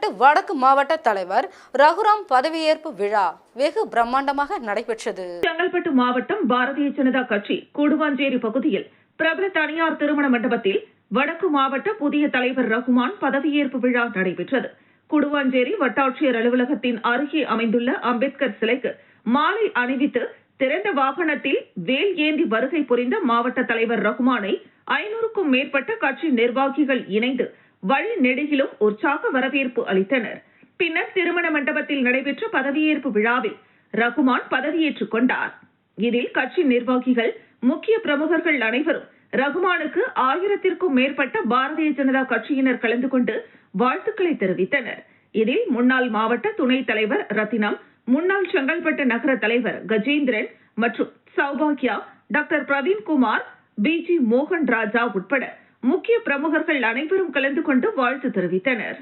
தமிழ்நாட்டு வடக்கு மாவட்ட தலைவர் ரகுராம் பதவியேற்பு விழா வெகு பிரம்மாண்டமாக நடைபெற்றது. செங்கல்பட்டு மாவட்டம் பாரதிய ஜனதா கட்சி கூடுவாஞ்சேரி பகுதியில் பிரபல தனியார் திருமண மண்டபத்தில் வடக்கு மாவட்ட புதிய தலைவர் ரகுமான் பதவியேற்பு விழா நடைபெற்றது. கூடுவாஞ்சேரி வட்டாட்சியர் அலுவலகத்தின் அருகே அமைந்துள்ள அம்பேத்கர் சிலைக்கு மாலை அணிவித்து திறந்த வாகனத்தில் வேல் ஏந்தி வருகை புரிந்த மாவட்ட தலைவர் ரகுமானை ஐநூறுக்கும் மேற்பட்ட கட்சி நிர்வாகிகள் இணைந்து வழி நெடுகிலும் உற்சாக வரவேற்பு அளித்தனர். பின்னர் திருமண மண்டபத்தில் நடைபெற்ற பதவியேற்பு விழாவில் ரகுமான் பதவியேற்றுக் கொண்டார். இதில் கட்சி நிர்வாகிகள் முக்கிய பிரமுகர்கள் அனைவரும் ரகுமானுக்கு ஆயிரத்திற்கும் மேற்பட்ட பாரதிய ஜனதா கட்சியினர் கலந்து கொண்டு வாழ்த்துக்களை தெரிவித்தனர். இதில் முன்னாள் மாவட்ட துணைத் தலைவர் ரத்தினம் முன்னாள் செங்கல்பட்டு நகர தலைவர் கஜேந்திரன் மற்றும் சௌபாக்யா டாக்டர் பிரவீன்குமார் பிஜி மோகன் ராஜா உட்பட முக்கிய பிரமுகர்கள் அனைவரும் கலந்து கொண்டு வாழ்த்து தெரிவித்தனர்.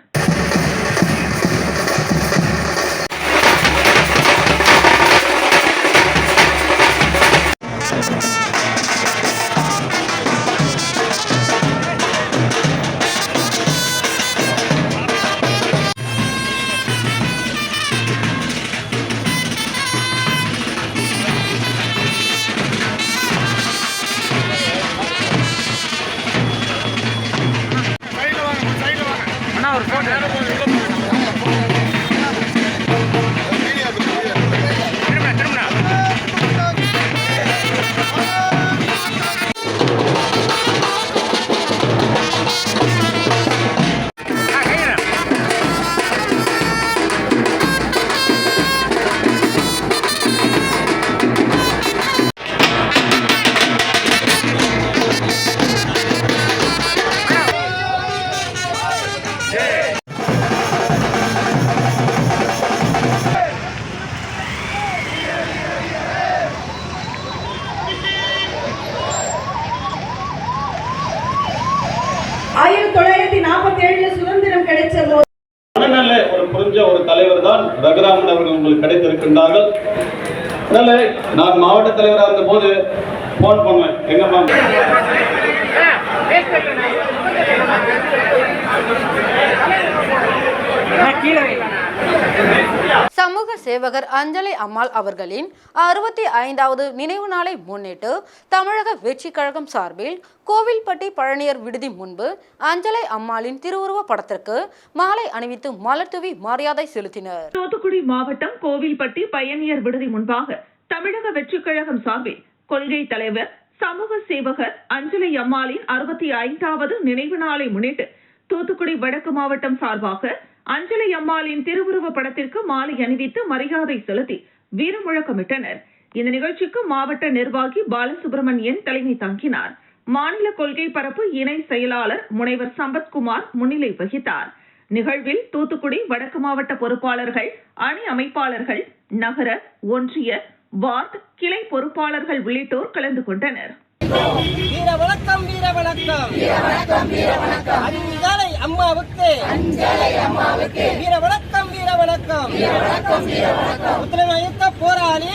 சேவகர் அஞ்சலி அம்மாள் அவர்களின் அறுபத்தி ஐந்தாவது நினைவு நாளை முன்னிட்டு தமிழக வெற்றி கழகம் சார்பில் கோவில்பட்டி பழனியர் விடுதி முன்பு அஞ்சலை அம்மாளின் திருவுருவ படத்திற்கு மாலை அணிவித்து மலர்தூவி மரியாதை செலுத்தினர். தூத்துக்குடி மாவட்டம் கோவில்பட்டி பயணியர் விடுதி முன்பாக தமிழக வெற்றி கழகம் சார்பில் கொள்கை தலைவர் சமூக சேவகர் அஞ்சலி அம்மாளின் அறுபத்தி ஐந்தாவது நினைவு நாளை முன்னிட்டு தூத்துக்குடி வடக்கு மாவட்டம் சார்பாக அஞ்சலி அம்மாளின் திருவுருவ படத்திற்கு மாலை அணிவித்து மரியாதை செலுத்தி வீர முழக்கமிட்டனர் இந்த நிகழ்ச்சிக்கு மாவட்ட நிர்வாகி பாலசுப்ரமணியன் தலைமை தாங்கினார். மாநில கொள்கை பரப்பு இணை செயலாளர் முனைவர் சம்பத்குமார் முன்னிலை வகித்தார். நிகழ்வில் தூத்துக்குடி வடக்கு மாவட்ட பொறுப்பாளர்கள் அணி அமைப்பாளர்கள் நகர ஒன்றிய வார்டு கிளை பொறுப்பாளர்கள் உள்ளிட்டோர் கலந்து கொண்டனர். வீர வணக்கம் வீர வணக்கம். வீர வணக்கம் வீர வணக்கம். அஞ்சலை அம்மாவுக்கு. அஞ்சலை அம்மாவுக்கு. வீர வணக்கம் வீர வணக்கம். வீர வணக்கம் வீர வணக்கம். உத்தரவாயத்த போராளி.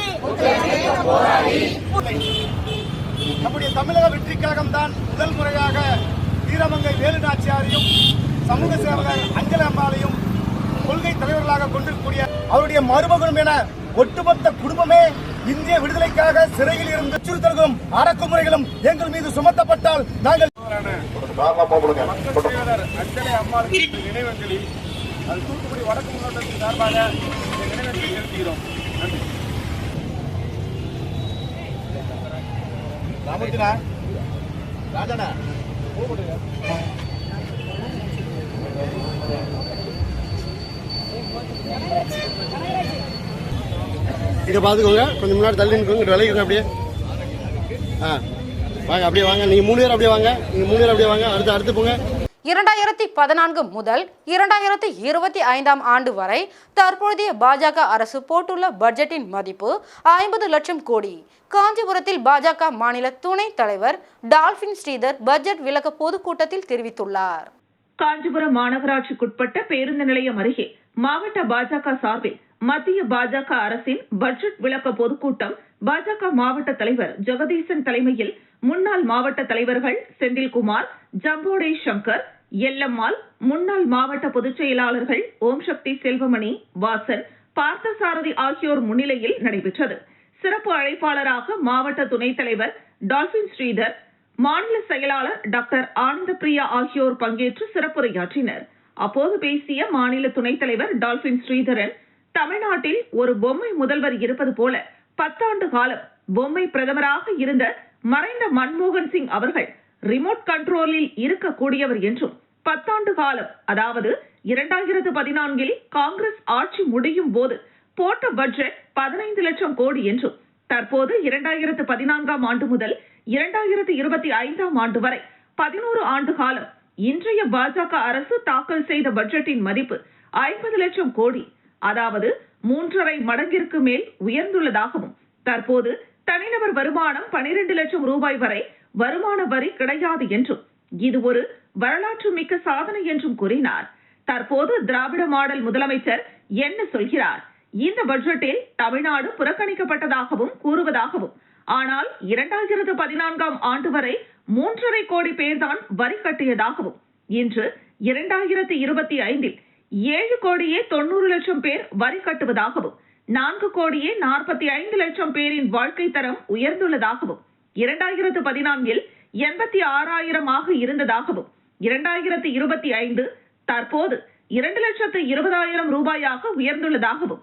நம்முடைய தமிழக வெற்றி கழகம் தான் முதல் முறையாக வீரமங்கை வேலு நாச்சியாரையும் சமூக சேவகர் அஞ்சலி அம்மாளையும் கொள்கை தலைவர்களாக கொண்டிருக்கக்கூடிய அவருடைய மருமகனும் என ஒட்டுமொத்த குடும்பமே இந்திய விடுதலைக்காக சிறையில் இருந்து அச்சுறுத்தல்களும் அடக்குமுறைகளும் எங்கள் மீது சுமத்தப்பட்டால் நாங்கள் மக்கள் நினைவஞ்சலி அது தூத்துக்குடி வடக்கு மாவட்டத்தின் சார்பாக நினைவஞ்சலி செலுத்துகிறோம் இங்கே பார்த்துக்கோங்க கொஞ்சம் முன்னாடி தள்ளி நிற்கோங்க விளையிக்கோங்க அப்படியே. ஆ வாங்க அப்படியே வாங்க. நீங்கள் மூணு பேர் அப்படியே வாங்க. நீங்கள் மூணு பேர் அப்படியே வாங்க. அடுத்து அடுத்து போங்க. இரண்டாயிரத்தி பதினான்கு முதல் இரண்டாயிரத்தி இருபத்தி ஐந்தாம் ஆண்டு வரை தற்போதைய பாஜக அரசு போட்டுள்ள பட்ஜெட்டின் மதிப்பு ஐம்பது லட்சம் கோடி. காஞ்சிபுரத்தில் பாஜக மாநில துணைத் தலைவர் டால்பின் ஸ்ரீதர் பட்ஜெட் விளக்க பொதுக்கூட்டத்தில் தெரிவித்துள்ளார். காஞ்சிபுரம் மாநகராட்சிக்குட்பட்ட பேருந்து நிலையம் அருகே மாவட்ட பாஜக சார்பில் மத்திய பாஜக அரசின் பட்ஜெட் விளக்க பொதுக்கூட்டம் பாஜக மாவட்ட தலைவர் ஜெகதீசன் தலைமையில் முன்னாள் மாவட்ட தலைவர்கள் செந்தில்குமார் ஜம்போடே சங்கர் எல்லம்மாள் முன்னாள் மாவட்ட பொதுச் செயலாளர்கள் ஓம் சக்தி செல்வமணி வாசன் பார்த்தசாரதி ஆகியோர் முன்னிலையில் நடைபெற்றது. சிறப்பு அழைப்பாளராக மாவட்ட துணைத் தலைவர் டால்பின் ஸ்ரீதர் மாநில செயலாளர் டாக்டர் ஆனந்தபிரியா ஆகியோர் பங்கேற்று சிறப்புரையாற்றினர். அப்போது பேசிய மாநில துணைத் தலைவர் டால்பின் ஸ்ரீதரன் தமிழ்நாட்டில் ஒரு பொம்மை முதல்வர் இருப்பது போல பத்தாண்டு காலம் பொம்மை பிரதமராக இருந்த மறைந்த மன்மோகன் சிங் அவர்கள் ரிமோட் கண்ட்ரோலில் இருக்கக்கூடியவர் என்றும் பத்தாண்டு காலம் அதாவது இரண்டாயிரத்து பதினான்கில் காங்கிரஸ் ஆட்சி முடியும் போது போட்ட பட்ஜெட் பதினைந்து லட்சம் கோடி என்றும் தற்போது இரண்டாயிரத்து பதினான்காம் ஆண்டு முதல் இரண்டாயிரத்து இருபத்தி ஐந்தாம் ஆண்டு வரை பதினோரு ஆண்டு காலம் இன்றைய பாஜக அரசு தாக்கல் செய்த பட்ஜெட்டின் மதிப்பு ஐம்பது லட்சம் கோடி. அதாவது மூன்றரை மடங்கிற்கு மேல் உயர்ந்துள்ளதாகவும் தற்போது தனிநபர் வருமானம் பனிரெண்டு லட்சம் ரூபாய் வரை வருமான வரி கிடையாது என்றும் இது ஒரு வரலாற்று மிக்க சாதனை என்றும் கூறினார். தற்போது திராவிட மாடல் முதலமைச்சர் என்ன சொல்கிறார்? இந்த பட்ஜெட்டில் தமிழ்நாடு புறக்கணிக்கப்பட்டதாகவும் கூறுவதாகவும் ஆனால் இரண்டாயிரத்து பதினான்காம் ஆண்டு வரை மூன்றரை கோடி பேர்தான் வரி கட்டியதாகவும் இன்று இரண்டாயிரத்து இருபத்தி ஐந்தில் ஏழு கோடியே தொண்ணூறு லட்சம் பேர் வரி கட்டுவதாகவும் நான்கு கோடியே நாற்பத்தி ஐந்து லட்சம் பேரின் வாழ்க்கை தரம் உயர்ந்துள்ளதாகவும் இரண்டாயிரத்து பதினான்கில் எண்பத்தி ஆறாயிரமாக இருந்ததாகவும் இரண்டாயிரத்து இருபத்தி ஐந்து தற்போது இரண்டு லட்சத்து இருபதாயிரம் ரூபாயாக உயர்ந்துள்ளதாகவும்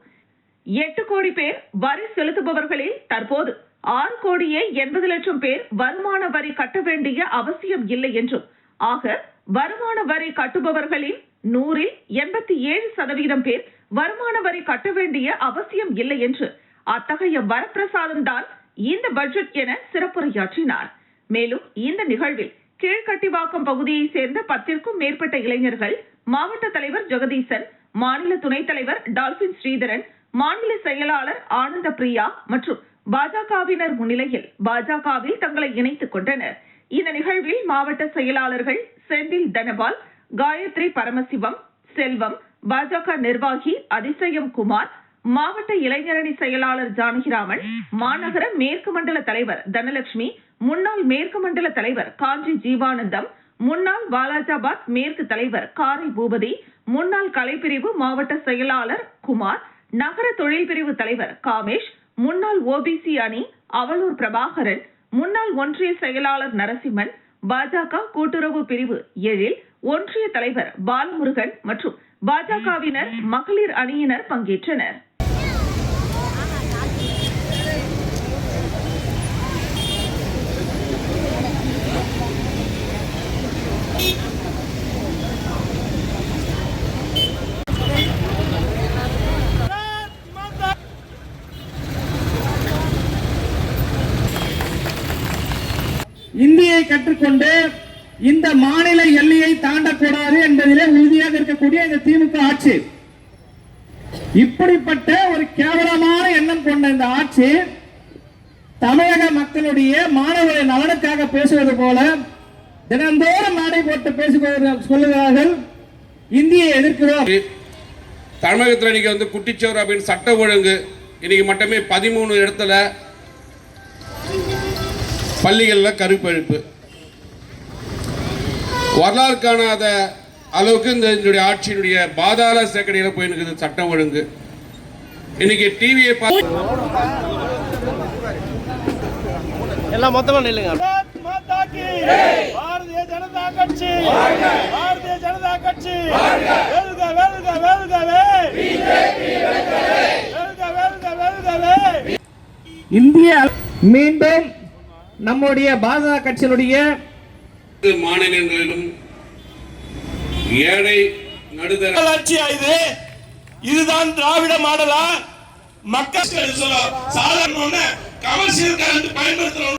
எட்டு கோடி பேர் வரி செலுத்துபவர்களில் தற்போது ஆறு கோடியே எண்பது லட்சம் பேர் வருமான வரி கட்ட வேண்டிய அவசியம் இல்லை என்றும் ஆக வருமான வரி கட்டுபவர்களின் நூறில் எண்பத்தி ஏழு சதவீதம் பேர் வருமான வரி கட்ட வேண்டிய அவசியம் இல்லை என்று அத்தகைய வரப்பிரசாதம் தான் இந்த பட்ஜெட் என சிறப்புரையாற்றினார். மேலும் இந்த நிகழ்வில் கீழ்கட்டிவாக்கம் பகுதியை சேர்ந்த பத்திற்கும் மேற்பட்ட இளைஞர்கள் மாவட்ட தலைவர் ஜெகதீசன் மாநில துணைத் தலைவர் டால்பின் ஸ்ரீதரன் மாநில செயலாளர் ஆனந்த பிரியா மற்றும் பாஜகவினர் முன்னிலையில் பாஜகவில் தங்களை இணைத்துக் கொண்டனர். இந்த நிகழ்வில் மாவட்ட செயலாளர்கள் செந்தில் தனபால் காயத்ரி பரமசிவம் செல்வம் பாஜக நிர்வாகி அதிசயம் குமார் மாவட்ட இளைஞரணி செயலாளர் ஜானகிராமன் மாநகர மேற்கு மண்டல தலைவர் தனலட்சுமி முன்னாள் மேற்கு மண்டல தலைவர் காஞ்சி ஜீவானந்தம் முன்னாள் வாலாஜாபாத் மேற்கு தலைவர் காரை பூபதி முன்னாள் கலைப்பிரிவு மாவட்ட செயலாளர் குமார் நகர தொழில் பிரிவு தலைவர் காமேஷ் முன்னாள் ஓபிசி அணி அவலூர் பிரபாகரன் முன்னாள் ஒன்றிய செயலாளர் நரசிம்மன் பாஜக கூட்டுறவு பிரிவு எழில் ஒன்றிய தலைவர் பாலமுருகன் மற்றும் பாஜகவினர் மகளிர் அணியினர் பங்கேற்றனர். இந்தியை கற்றுக்கொண்டு இந்த மாநில எல்லையை தாண்டக்கூடாது என்பதிலே உறுதியாக இருக்கக்கூடிய இந்த திமுக ஆட்சி. இப்படிப்பட்ட ஒரு கேவலமான எண்ணம் கொண்ட இந்த ஆட்சி தமிழக மக்களுடைய மாணவர்களின் நலனுக்காக பேசுவது போல தினந்தோறும் நாடை போட்டு பேசுகிறார்கள் சொல்லுகிறார்கள். இந்தியை எதிர்க்கிறோம். தமிழகத்தில் இன்னைக்கு வந்து குட்டிச்சோர் அப்படின்னு சட்ட ஒழுங்கு இன்னைக்கு மட்டுமே பதிமூணு இடத்துல பள்ளிகளில் கருப்பழிப்பு. வரலாறு காணாத அளவுக்கு இந்த என்னுடைய ஆட்சியினுடைய பாதாள சேக்கடியில் போயிருக்குது சட்டம் ஒழுங்கு. இன்னைக்கு டிவியை எல்லாம் மொத்தமா நில்லுங்க. பாரதிய ஜனதா கட்சி! பாரதிய ஜனதா கட்சி! வெல்க வெல்க வெல்கவே! வெல்க வெல்க வெல்கவே! இந்திய மீண்டும் நம்முடைய பாஜக கட்சியினுடைய மாநிலங்களிலும் ஏழை நடுதர ஆட்சியா இது இதுதான் திராவிட மாடலா? மக்கள் சாதாரண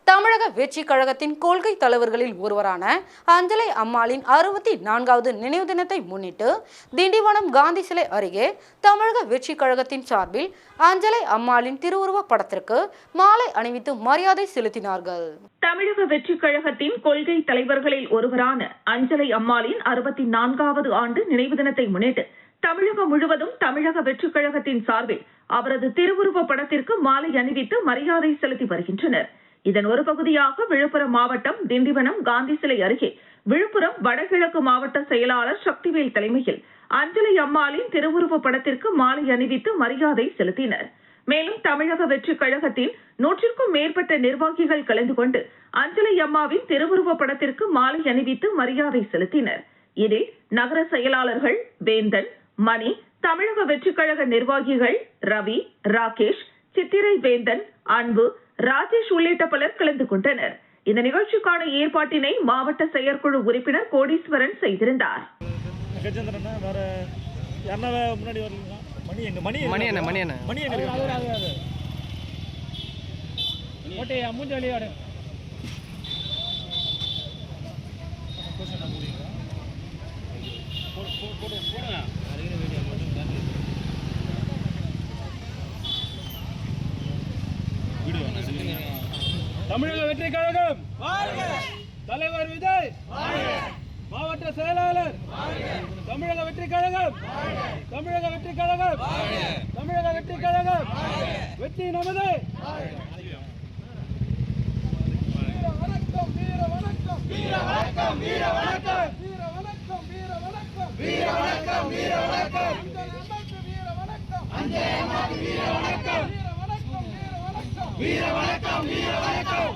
தமிழக வெற்றி கழகத்தின் கொள்கை தலைவர்களில் ஒருவரான அஞ்சலை அம்மாளின் அறுபத்தி நான்காவது நினைவு தினத்தை முன்னிட்டு திண்டிவனம் காந்தி சிலை அருகே தமிழக வெற்றி கழகத்தின் சார்பில் அஞ்சலை அம்மாளின் திருவுருவ படத்திற்கு மாலை அணிவித்து மரியாதை செலுத்தினார்கள். தமிழக வெற்றி கழகத்தின் கொள்கை தலைவர்களில் ஒருவரான அஞ்சலை அம்மாளின் அறுபத்தி நான்காவது ஆண்டு நினைவு தினத்தை முன்னிட்டு தமிழகம் முழுவதும் தமிழக வெற்றிக் கழகத்தின் சார்பில் அவரது திருவுருவ படத்திற்கு மாலை அணிவித்து மரியாதை செலுத்தி வருகின்றனர். இதன் ஒரு பகுதியாக விழுப்புரம் மாவட்டம் திண்டிவனம் காந்தி சிலை அருகே விழுப்புரம் வடகிழக்கு மாவட்ட செயலாளர் சக்திவேல் தலைமையில் அஞ்சலி அம்மாளின் திருவுருவ படத்திற்கு மாலை அணிவித்து மரியாதை செலுத்தினர். மேலும் தமிழக வெற்றி கழகத்தின் நூற்றிற்கும் மேற்பட்ட நிர்வாகிகள் கலந்து கொண்டு அஞ்சலி அம்மாவின் திருவுருவ படத்திற்கு மாலை அணிவித்து மரியாதை செலுத்தினர். இதில் நகர செயலாளர்கள் வேந்தன் மணி தமிழக வெற்றி கழக நிர்வாகிகள் ரவி ராகேஷ் சித்திரை வேந்தன் அன்பு ராஜேஷ் உள்ளிட்ட பலர் கலந்து கொண்டனர். இந்த நிகழ்ச்சிக்கான ஏற்பாட்டினை மாவட்ட செயற்குழு உறுப்பினர் கோடீஸ்வரன் செய்திருந்தார். மணி எங்க மணி மணி என்ன மணி என்ன மணி எங்க ஓட்டே மூஞ்சி வெளியாடு தமிழக வெற்றி கழகம். தலைவர் விஜய். மாவட்ட செயலாளர். தமிழக வெற்றி கழகம். தமிழக வெற்றி கழகம். தமிழக வெற்றி கழகம். வெற்றி நமது. வணக்கம் வீர வணக்கம் வீர வணக்கம். வீர வணக்கம் வீர வணக்கம். வீர வணக்கம் வீர வணக்கம். வீர வணக்கம் வீர வணக்கம் அஞ்சே வீர வணக்கம் வீர வணக்கம். வீர வணக்கம் வீர வணக்கம்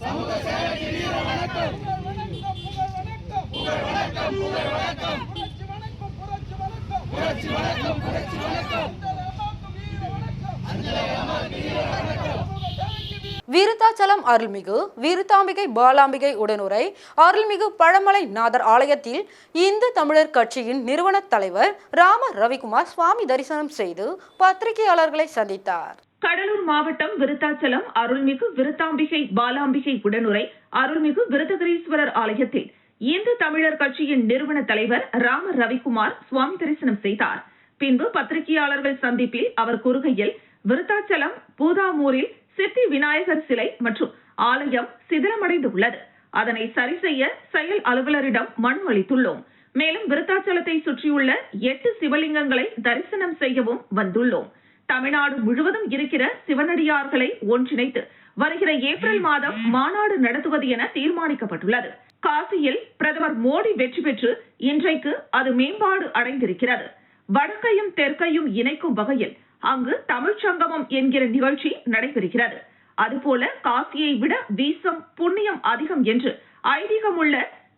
சமூக சேவைக்கு வீர வணக்கம் புகழ் வணக்கம் புகழ் வணக்கம் புரட்சி வணக்கம் புரட்சி வணக்கம் புரட்சி வணக்கம் அஞ்சலை அம்மாவுக்கு வீர வணக்கம் விருத்தாச்சலம் அருள்மிகு விருத்தாம்பிகை பாலாம்பிகை உடனுரை அருள்மிகு பழமலை நாதர் ஆலயத்தில் இந்து தமிழர் கட்சியின் நிறுவன தலைவர் ராம ரவிக்குமார் சுவாமி தரிசனம் செய்து பத்திரிகையாளர்களை சந்தித்தார். கடலூர் மாவட்டம் விருத்தாச்சலம் அருள்மிகு விருத்தாம்பிகை பாலாம்பிகை உடனுரை அருள்மிகு விருதகிரீஸ்வரர் ஆலயத்தில் இந்து தமிழர் கட்சியின் நிறுவன தலைவர் ராம ரவிக்குமார் சுவாமி தரிசனம் செய்தார். பின்பு பத்திரிகையாளர்கள் சந்திப்பில் அவர் கூறுகையில் விருத்தாச்சலம் பூதாமூரில் சித்தி விநாயகர் சிலை மற்றும் ஆலயம் சிதிலமடைந்து உள்ளது அதனை சரி செய்ய செயல் அலுவலரிடம் மனு அளித்துள்ளோம். மேலும் விருத்தாச்சலத்தை சுற்றியுள்ள எட்டு சிவலிங்கங்களை தரிசனம் செய்யவும் வந்துள்ளோம். தமிழ்நாடு முழுவதும் இருக்கிற சிவனடியார்களை ஒன்றிணைத்து வருகிற ஏப்ரல் மாதம் மாநாடு நடத்துவது என தீர்மானிக்கப்பட்டுள்ளது. காசியில் பிரதமர் மோடி வெற்றி பெற்று இன்றைக்கு அது மேம்பாடு அடைந்திருக்கிறது. வடக்கையும் தெற்கையும் இணைக்கும் வகையில் அங்கு தமிழ்ச் சங்கமம் என்கிற நிகழ்ச்சி நடைபெறுகிறது. அதுபோல காசியை விட வீசம் புண்ணியம் அதிகம் என்று ஐதீகமுள்ள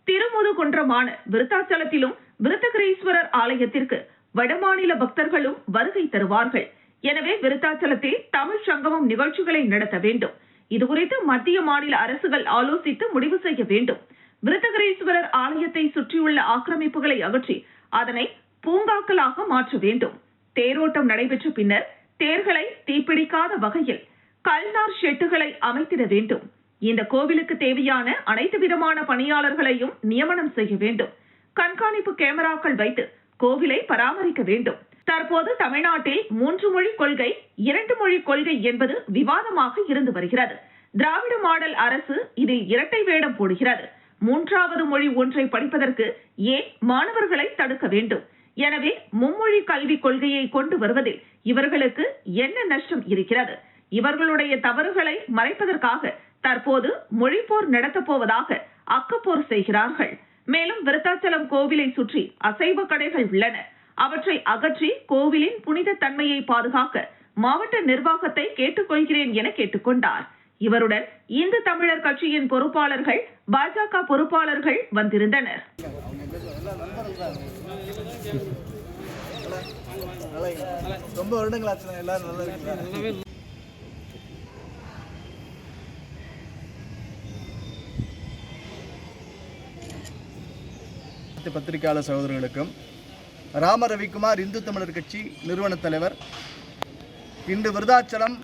திருமுதுகுன்றமான விருத்தாச்சலத்திலும் விருத்தகிரீஸ்வரர் ஆலயத்திற்கு வடமாநில பக்தர்களும் வருகை தருவார்கள். எனவே விருத்தாச்சலத்தில் தமிழ் சங்கமம் நிகழ்ச்சிகளை நடத்த வேண்டும். இதுகுறித்து மத்திய மாநில அரசுகள் ஆலோசித்து முடிவு செய்ய வேண்டும். விருத்தகரீஸ்வரர் ஆலயத்தை சுற்றியுள்ள ஆக்கிரமிப்புகளை அகற்றி அதனை பூங்காக்களாக மாற்ற வேண்டும். தேரோட்டம் நடைபெற்ற பின்னர் தேர்களை தீப்பிடிக்காத வகையில் கல்நார் ஷெட்டுகளை அமைத்திட வேண்டும். இந்த கோவிலுக்கு தேவையான அனைத்து விதமான பணியாளர்களையும் நியமனம் செய்ய வேண்டும். கண்காணிப்பு கேமராக்கள் வைத்து கோவிலை பராமரிக்க வேண்டும். தற்போது தமிழ்நாட்டில் மூன்று மொழி கொள்கை இரண்டு மொழி கொள்கை என்பது விவாதமாக இருந்து வருகிறது. திராவிட மாடல் அரசு இதில் இரட்டை வேடம் போடுகிறது. மூன்றாவது மொழி ஒன்றை படிப்பதற்கு ஏன் மாணவர்களை தடுக்க வேண்டும்? எனவே மும்மொழி கல்விக் கொள்கையை கொண்டு வருவதில் இவர்களுக்கு என்ன நஷ்டம் இருக்கிறது? இவர்களுடைய தவறுகளை மறைப்பதற்காக தற்போது மொழிப்போர் நடத்தப் போவதாக அக்கப்போர் செய்கிறார்கள். மேலும் விருத்தாச்சலம் கோவிலை சுற்றி அசைவ கடைகள் உள்ளன. அவற்றை அகற்றி கோவிலின் புனித தன்மையை பாதுகாக்க மாவட்ட நிர்வாகத்தை கேட்டுக்கொள்கிறேன் என கேட்டுக்கொண்டார். இவருடன் இந்து தமிழர் கட்சியின் பொறுப்பாளர்கள் பாஜக பொறுப்பாளர்கள் வந்திருந்தனர். ரொம்ப வருடங்கள் ஆச்சு எல்லாரும் நல்லா இருக்கீங்களா? அனைத்து பத்திரிகையாளர் சகோதரர்களுக்கும் ராம ரவிக்குமார் இந்து தமிழர் கட்சி நிறுவன தலைவர். இன்று விருதாச்சலம்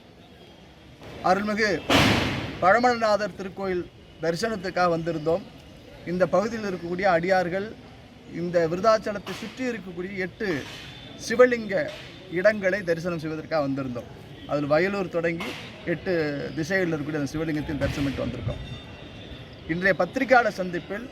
அருள்மிகு பழமணநாதர் திருக்கோயில் தரிசனத்துக்காக வந்திருந்தோம். இந்த பகுதியில் இருக்கக்கூடிய அடியார்கள் இந்த விருதாச்சலத்தை சுற்றி இருக்கக்கூடிய எட்டு சிவலிங்க இடங்களை தரிசனம் செய்வதற்காக வந்திருந்தோம். அதில் வயலூர் தொடங்கி எட்டு திசைகளில் இருக்கக்கூடிய அந்த சிவலிங்கத்தின் தரிசனமிட்டு வந்திருக்கோம். இன்றைய பத்திரிகையாளர் சந்திப்பில்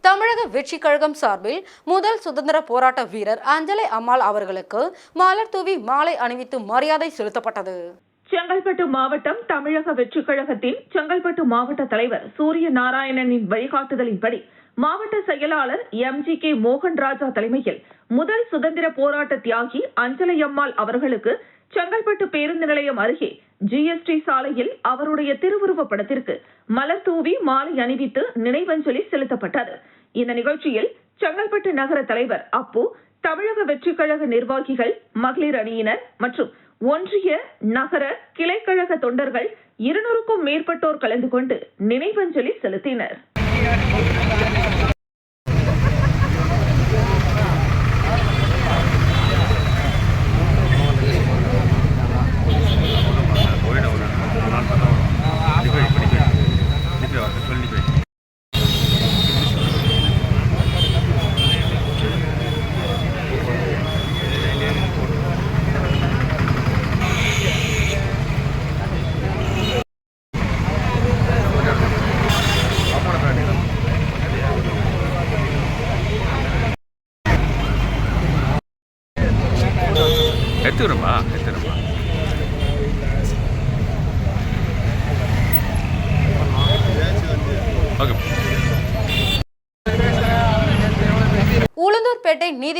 தமிழக வெற்றி கழகம் சார்பில் முதல் சுதந்திர போராட்ட வீரர் அஞ்சலை அம்மாள் அவர்களுக்கு மலர் தூவி மாலை அணிவித்து மரியாதை செலுத்தப்பட்டது. செங்கல்பட்டு மாவட்டம் தமிழக வெற்றிக் கழகத்தின் செங்கல்பட்டு மாவட்ட தலைவர் சூரிய நாராயணனின் வழிகாட்டுதலின்படி மாவட்ட செயலாளர் எம் ஜி கே மோகன் ராஜா தலைமையில் முதல் சுதந்திர போராட்ட தியாகி அஞ்சலையம்மாள் அவர்களுக்கு செங்கல்பட்டு பேருந்து நிலையம் அருகே ஜிஎஸ்டி சாலையில் அவருடைய திருவுருவப் படத்திற்கு மலர் தூவி மாலை அணிவித்து நினைவஞ்சலி செலுத்தப்பட்டது. இந்த நிகழ்ச்சியில் செங்கல்பட்டு நகர தலைவர் அப்பு தமிழக வெற்றிக் கழக நிர்வாகிகள் மகளிர் அணியினர் மற்றும் ஒன்றிய நகர கிளைக்கழக தொண்டர்கள் இருநூறுக்கும் மேற்பட்டோர் கலந்து கொண்டு நினைவஞ்சலி செலுத்தினர்.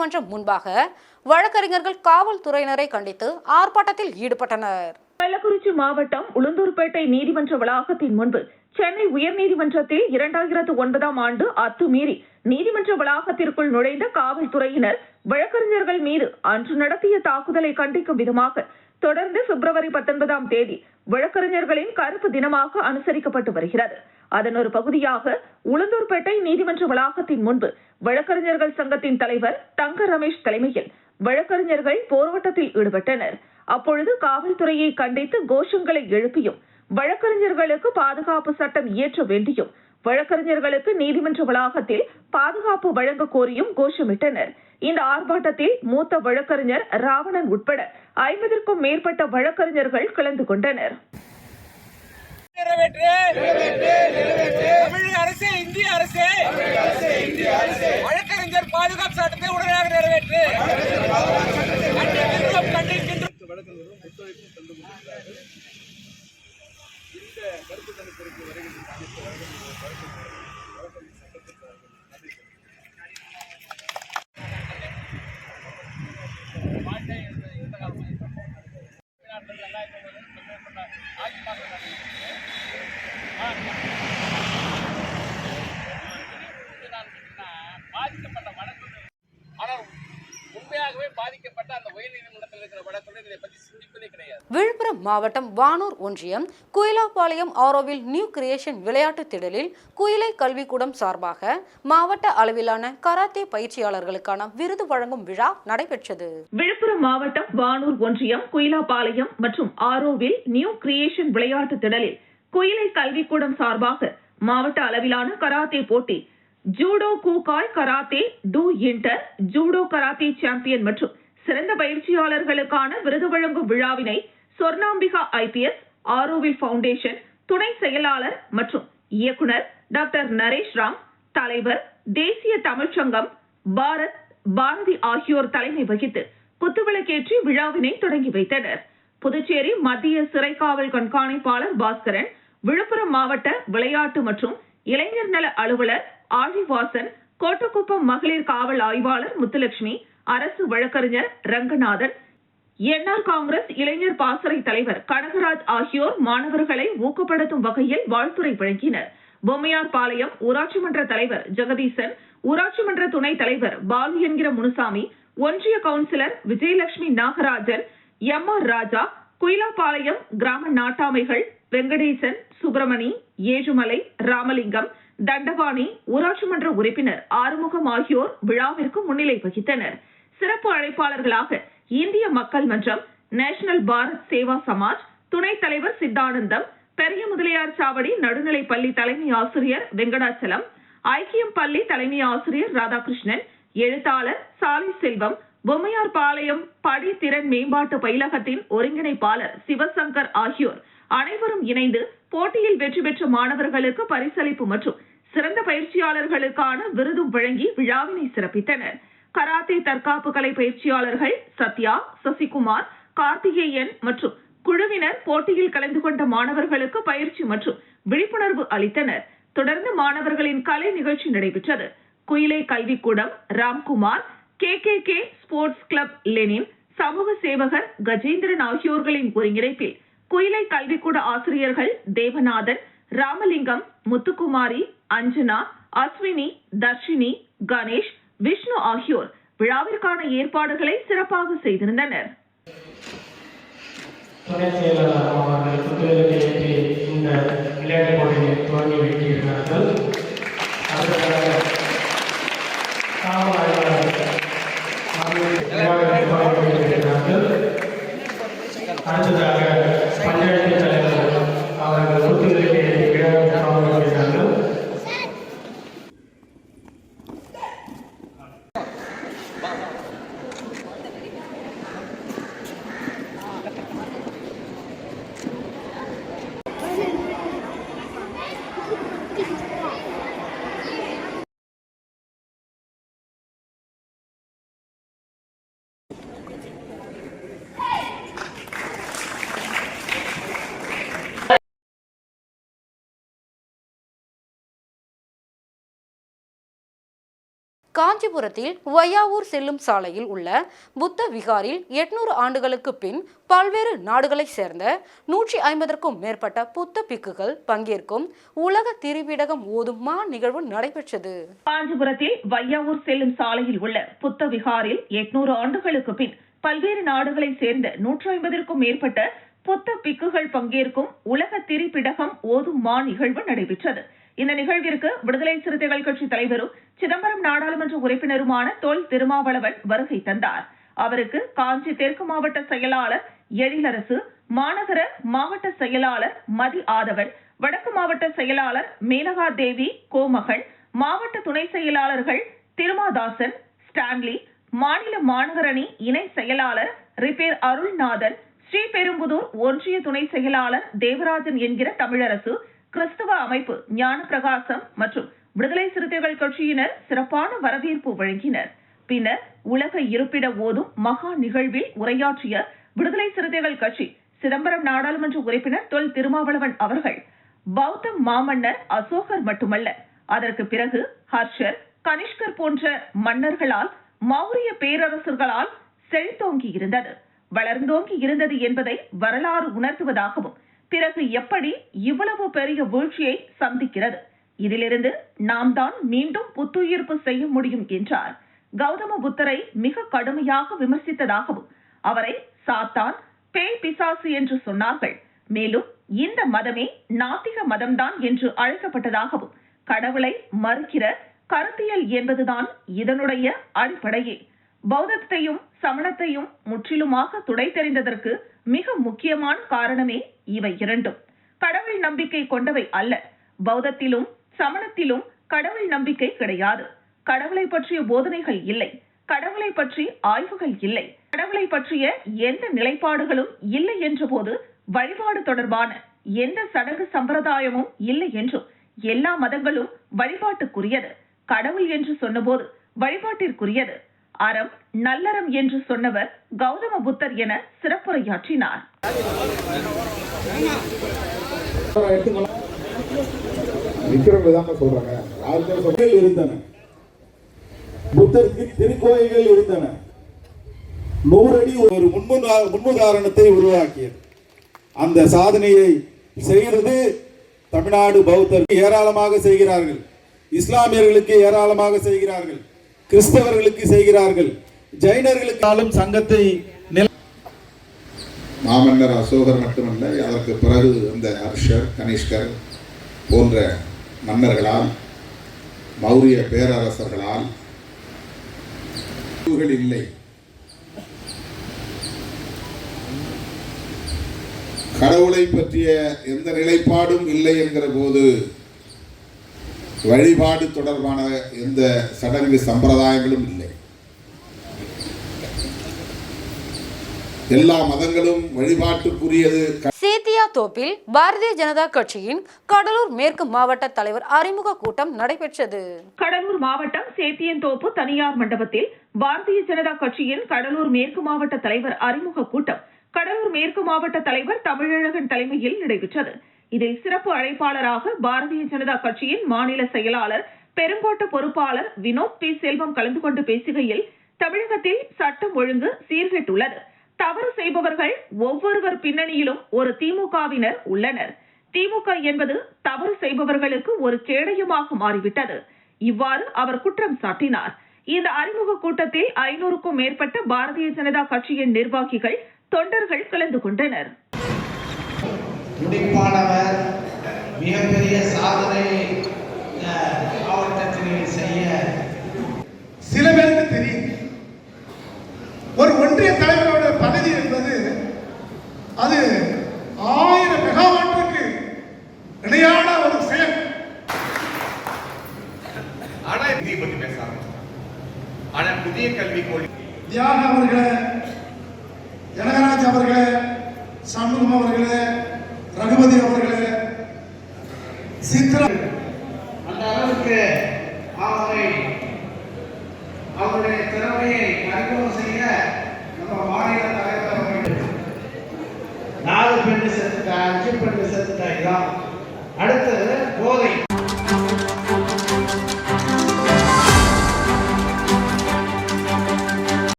நீதிமன்றம் முன்பாக வழக்கறிஞர்கள் காவல்துறையினரை கண்டித்து ஆர்ப்பாட்டத்தில் ஈடுபட்டனர். கள்ளக்குறிச்சி மாவட்டம் உளுந்தூர்பேட்டை நீதிமன்ற வளாகத்தின் முன்பு சென்னை உயர்நீதிமன்றத்தில் இரண்டாயிரத்து ஒன்பதாம் ஆண்டு அத்துமீறி நீதிமன்ற வளாகத்திற்குள் நுழைந்த காவல்துறையினர் வழக்கறிஞர்கள் மீது அன்று நடத்திய தாக்குதலை கண்டிக்கும் விதமாக தொடர்ந்து பிப்ரவரி பத்தொன்பதாம் தேதி வழக்கறிஞர்களின் கருப்பு தினமாக அனுசரிக்கப்பட்டு வருகிறது. அதன் ஒரு பகுதியாக உளுந்தூர்பேட்டை நீதிமன்ற வளாகத்தின் முன்பு வழக்கறிஞர்கள் சங்கத்தின் தலைவர் தங்க ரமேஷ் தலைமையில் வழக்கறிஞர்கள் போராட்டத்தில் ஈடுபட்டனர். அப்பொழுது காவல்துறையை கண்டித்து கோஷங்களை எழுப்பியும் வழக்கறிஞர்களுக்கு பாதுகாப்பு சட்டம் இயற்ற வேண்டியும் வழக்கறிஞர்களுக்கு நீதிமன்ற வளாகத்தில் பாதுகாப்பு வழங்க கோரியும் கோஷமிட்டனர். இந்த ஆர்ப்பாட்டத்தில் மூத்த வழக்கறிஞர் ராவணன் உட்பட ஐம்பதற்கும் மேற்பட்ட வழக்கறிஞர்கள் கலந்து கொண்டனர். நிறைவேற்று. தமிழக அரசே இந்திய அரசே. வழக்கறிஞர் பாதுகாப்பு சட்டத்தை உடனடியாக நிறைவேற்று உண்மையாகவே பாதிக்கப்பட்ட அந்த உயர்நீதிமன்றத்தில் இருக்கிற வழக்குடன் இதை பற்றி சிந்திப்பதே கிடையாது விழுப்புரம் மாவட்டம் வானூர் ஒன்றியம் குயிலாப்பாளையம் ஆரோவில் நியூ கிரியேஷன் விளையாட்டுத் திடலில் குயிலை கல்விக்கூடம் சார்பாக மாவட்ட அளவிலான கராத்தே பயிற்சியாளர்களுக்கான விருது வழங்கும் விழா நடைபெற்றது. விழுப்புரம் மாவட்டம் வானூர் ஒன்றியம் குயிலாப்பாளையம் மற்றும் ஆரோவில் நியூ கிரியேஷன் விளையாட்டு திடலில் குயிலை கல்விக்கூடம் சார்பாக மாவட்ட அளவிலான கராத்தே போட்டி judo கூகாய் karate do inter judo karate champion மற்றும் சிறந்த பயிற்சியாளர்களுக்கான விருது வழங்கும் விழாவினை சொர்ணாம்பிகா ஐபிஎஸ் ஆரோவில் ஃபவுண்டேஷன் துணை செயலாளர் மற்றும் இயக்குனர் டாக்டர் நரேஷ் ராம் தலைவர் தேசிய தமிழ்ச்சங்கம் பாரத் பாரதி ஆகியோர் தலைமை வகித்து குத்துவிளக்கேற்றி விழாவினை தொடங்கி வைத்தனர். புதுச்சேரி மத்திய சிறைக்காவல் கண்காணிப்பாளர் பாஸ்கரன் விழுப்புரம் மாவட்ட விளையாட்டு மற்றும் இளைஞர் நல அலுவலர் ஆழிவாசன் கோட்டக்குப்பம் மகளிர் காவல் ஆய்வாளர் முத்துலட்சுமி அரசு வழக்கறிஞர் ரங்கநாதன் என்ஆர் காங்கிரஸ் இளைஞர் பாசறை தலைவர் கனகராஜ் ஆகியோர் மாணவர்களை ஊக்கப்படுத்தும் வகையில் வாழ்த்துரை வழங்கினர். பொம்மையார் பாளையம் ஊராட்சி மன்ற தலைவர் ஜெகதீசன் ஊராட்சி மன்ற துணைத் தலைவர் பாலு என்கிற முனுசாமி ஒன்றிய councillor Vijayalakshmi Nagarajan M R Raja Kuyilapalayam கிராம நாட்டாமைகள் வெங்கடேசன் சுப்பிரமணி ஏழுமலை ராமலிங்கம் தண்டபாணி ஊராட்சி மன்ற உறுப்பினர் ஆறுமுகம் ஆகியோர் விழாவிற்கு முன்னிலை வகித்தனர். சிறப்பு அழைப்பாளர்களாக இந்திய மக்கள் மன்றம் நேஷனல் பாரத் சேவா சமாஜ் துணைத் தலைவர் சித்தானந்தம் பெரிய முதலியார் சாவடி நடுநிலை பள்ளி தலைமை ஆசிரியர் வெங்கடாச்சலம் ஐக்கியம் பள்ளி தலைமை ஆசிரியர் ராதாகிருஷ்ணன் எழுத்தாளர் சாலை செல்வம் பொம்மையார் பாளையம் படி திறன் மேம்பாட்டு பயிலகத்தின் ஒருங்கிணைப்பாளர் சிவசங்கர் ஆகியோர் அனைவரும் இணைந்து போட்டியில் வெற்றி பெற்ற மாணவர்களுக்கு பரிசளிப்பு மற்றும் சிறந்த பயிற்சியாளர்களுக்கான விருதும் வழங்கி விழாவினை சிறப்பித்தனர். கராத்தே தற்காப்பு கலை பயிற்சியாளர்கள் சத்யா சசிகுமார் கார்த்திகேயன் மற்றும் குழுவினர் போட்டியில் கலந்து கொண்ட மாணவர்களுக்கு பயிற்சி மற்றும் விழிப்புணர்வு அளித்தனர். தொடர்ந்து மாணவர்களின் கலை நிகழ்ச்சி நடைபெற்றது. குயிலை கல்விக்கூடம் Ramkumar K K K sports club Lenin சமூக சேவகர் கஜேந்திரன் ஆகியோர்களின் ஒருங்கிணைப்பில் குயிலை கல்விக்கூட ஆசிரியர்கள் தேவநாதன் ராமலிங்கம் முத்துக்குமாரி அஞ்சனா அஸ்வினி தர்ஷினி கணேஷ் விஷ்ணு ஆகியோர் விழாவிற்கான ஏற்பாடுகளை சிறப்பாக செய்திருந்தனர் துணை செயலாளர் அவர்கள் புத்தகத்தை ஏற்றி இந்த போட்டியை துவங்கி வைத்திருக்கிறார்கள் அடுத்ததாக காவல் ஆய்வாளர் அவர்கள் விழாவை துவங்கி வைத்திருக்கிறார்கள் அடுத்ததாக பஞ்சாயத்து தலைவர் அவர்கள் புத்தகத்தை ஏற்றி விழாவை துவங்கி வைக்கிறார்கள் காஞ்சிபுரத்தில் வையாவூர் செல்லும் சாலையில் உள்ள புத்த விகாரில் எட்நூறு ஆண்டுகளுக்கு பின் பல்வேறு நாடுகளைச் சேர்ந்த நூற்றி ஐம்பதற்கும் மேற்பட்ட புத்த பிக்குகள் பங்கேற்கும் உலக திருவிடகம் ஓதும் மா நிகழ்வு நடைபெற்றது. காஞ்சிபுரத்தில் வையாவூர் செல்லும் சாலையில் உள்ள புத்த விகாரில் எட்நூறு ஆண்டுகளுக்கு பின் பல்வேறு நாடுகளைச் சேர்ந்த நூற்றி ஐம்பதற்கும் மேற்பட்ட புத்த பிக்குகள் பங்கேற்கும் உலக திரிபிடகம் ஓதும் மா நிகழ்வு நடைபெற்றது. இந்த நிகழ்விற்கு விடுதலை சிறுத்தைகள் கட்சி தலைவரும் சிதம்பரம் நாடாளுமன்ற உறுப்பினருமான தொல் திருமாவளவன் வருகை தந்தார். அவருக்கு காஞ்சி தெற்கு மாவட்ட செயலாளர் எழிலரசு மாநகர மாவட்ட செயலாளர் மதி ஆதவன் வடக்கு மாவட்ட செயலாளர் மேனகா தேவி கோமகன் மாவட்ட துணை செயலாளர்கள் திருமாதாசன் ஸ்டான்லி மாநில மாநகரணி இணை செயலாளர் ரிப்பேர் அருள்நாதன் ஸ்ரீபெரும்புதூர் ஒன்றிய துணை செயலாளர் தேவராஜன் என்கிற தமிழரசு கிறிஸ்துவ அமைப்பு ஞான பிரகாசம் மற்றும் விடுதலை சிறுத்தைகள் கட்சியினர் சிறப்பான வரவேற்பு வழங்கினர். பின்னர் உலக இருப்பிட ஓதும் மகா நிகழ்வில் உரையாற்றிய விடுதலை சிறுத்தைகள் கட்சி சிதம்பரம் நாடாளுமன்ற உறுப்பினர் தொல் திருமாவளவன் அவர்கள் பௌத்த மாமன்னர் அசோகர் மட்டுமல்ல அதற்கு பிறகு ஹர்ஷர் கனிஷ்கர் போன்ற மன்னர்களால் மௌரிய பேரரசர்களால் செழித்தோங்கி இருந்தது வளர்ந்தோங்கி இருந்தது என்பதை வரலாறு உணர்த்துவதாகவும் பிறகு எப்படி இவ்வளவு பெரிய வீழ்ச்சியை சந்திக்கிறது? இதிலிருந்து நாம் தான் மீண்டும் புத்துயிர்ப்பு செய்ய முடியும் என்றார். கௌதம புத்தரை மிக கடுமையாக விமர்சித்ததாகவும் அவரை சாத்தான் பேய் பிசாசு என்று சொன்னார்கள். மேலும் இந்த மதமே நாத்திக மதம்தான் என்று அழைக்கப்பட்டதாகவும் கடவுளை மறுக்கிற கருத்தியல் என்பதுதான் இதனுடைய அடிப்படையே. பௌத்தத்தையும் சமணத்தையும் முற்றிலுமாக துடைத்தெறிந்ததற்கு மிக முக்கியமான காரணமே இவை இரண்டும். கடவுள் நம்பிக்கை கொண்டவை அல்ல. பௌத்தத்திலும் சமணத்திலும் கடவுள் நம்பிக்கை கிடையாது. கடவுளை பற்றிய போதனைகள் இல்லை. கடவுளை பற்றி ஆய்வுகள் இல்லை. கடவுளை பற்றிய எந்த நிலைப்பாடுகளும் இல்லை என்ற போது வழிபாடு தொடர்பான எந்த சடங்கு சம்பிரதாயமும் இல்லை என்றும் எல்லா மதங்களும் வழிபாட்டுக்குரியது. கடவுள் என்று சொன்னபோது வழிபாட்டிற்குரியது. அறம் நல்லறம் என்று சொன்னவர் கௌதம புத்தர் என சிறப்புரையாற்றினார். சொல்றாங்க. இருந்தன. புத்தருக்கு திருக்கோயில்கள் இருந்தன. நூறடி ஒரு முன்முதாரணத்தை முன்னுதாரணத்தை உருவாக்கியது. அந்த சாதனையை செய்கிறது தமிழ்நாடு பௌத்தர் ஏராளமாக செய்கிறார்கள். இஸ்லாமியர்களுக்கு ஏராளமாக செய்கிறார்கள். கிறிஸ்தவர்களுக்கு செய்கிறார்கள். ஜைனர்களுக்காலும் சங்கத்தை மாமன்னர் அசோகர் மட்டுமல்ல அதற்கு பிறகு இந்த ஹர்ஷர் கனிஷ்கர் போன்ற மன்னர்களால் மௌரிய பேரரசர்களால் இல்லை. கடவுளை பற்றிய எந்த நிலைப்பாடும் இல்லை என்கிற போது வழிபாடு தொடர்பான எந்த சடங்கு சம்பிரதாயங்களும் இல்லை. எல்லா மதங்களும் வழிபாட்டுக்குரியது. சேத்தியா தோப்பில் பாரதிய ஜனதா கட்சியின் கடலூர் மேற்கு மாவட்ட தலைவர் அறிமுக கூட்டம் நடைபெற்றது. கடலூர் மாவட்டம் சேத்தியன்தோப்பு தனியார் மண்டபத்தில் பாரதிய ஜனதா கட்சியின் கடலூர் மேற்கு மாவட்ட தலைவர் அறிமுக கூட்டம். கடலூர் மேற்கு மாவட்ட தலைவர் தமிழழகன் தலைமையில் நடைபெற்றது. இதில் சிறப்பு அழைப்பாளராக பாரதிய ஜனதா கட்சியின் மாநில செயலாளர் பெருங்கோட்ட பொறுப்பாளர் வினோத் பி. செல்வம் கலந்து கொண்டு பேசுகையில் தமிழகத்தில் சட்டம் ஒழுங்கு சீர்கெட்டுள்ளது. தவறு செய்பவர்கள் ஒவ்வொருவர் பின்னணியிலும் ஒரு திமுகவினர் உள்ளனர். திமுக என்பது தவறு செய்பவர்களுக்கு ஒரு கேடயமாக மாறிவிட்டது. இவ்வாறு அவர் குற்றம் சாட்டினார். இந்த அறிமுக கூட்டத்தில் ஐநூறுக்கும் மேற்பட்ட பாரதிய ஜனதா கட்சியின் நிர்வாகிகள் தொண்டர்கள் கலந்து கொண்டனர். துடிப்பானவர் மிகப்பெரிய சாதனை மாவட்டத்தில் செய்ய சில பேருக்கு தெரியும்.